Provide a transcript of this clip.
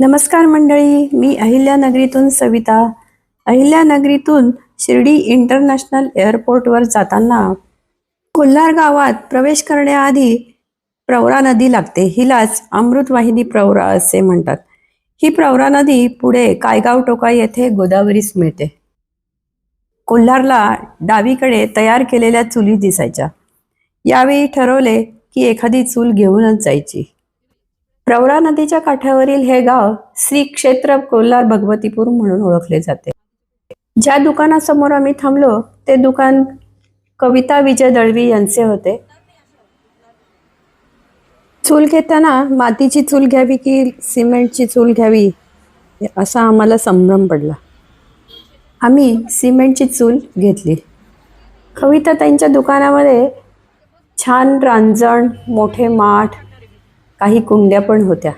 नमस्कार मंडळी मी अहिल्यानगरीतून सविता. अहिल्यानगरीतून शिर्डी इंटरनॅशनल एअरपोर्टवर जाताना कोल्हार गावात प्रवेश करण्याआधी प्रवरा नदी लागते. हिलाच अमृतवाहिनी प्रवरा असे म्हणतात. ही प्रवरा नदी पुढे कायगाव टोका येथे गोदावरीस मिळते. कोल्हारला डावीकडे तयार केलेल्या चुली दिसायच्या. यावेळी ठरवले की एखादी चूल घेऊनच जायची. प्रवरा नदीच्या काठावरील हे गाव श्री क्षेत्र कोल्हार भगवतीपूर म्हणून ओळखले जाते. ज्या दुकानासमोर आम्ही थांबलो ते दुकान कविता विजय दळवी यांचे होते. चूल घेताना मातीची चूल घ्यावी की सिमेंटची चूल घ्यावी असा आम्हाला संभ्रम पडला. आम्ही सिमेंटची चूल घेतली. कविता त्यांच्या दुकानामध्ये छान रांजण मोठे माठ काही कुंड्या पण होत्या.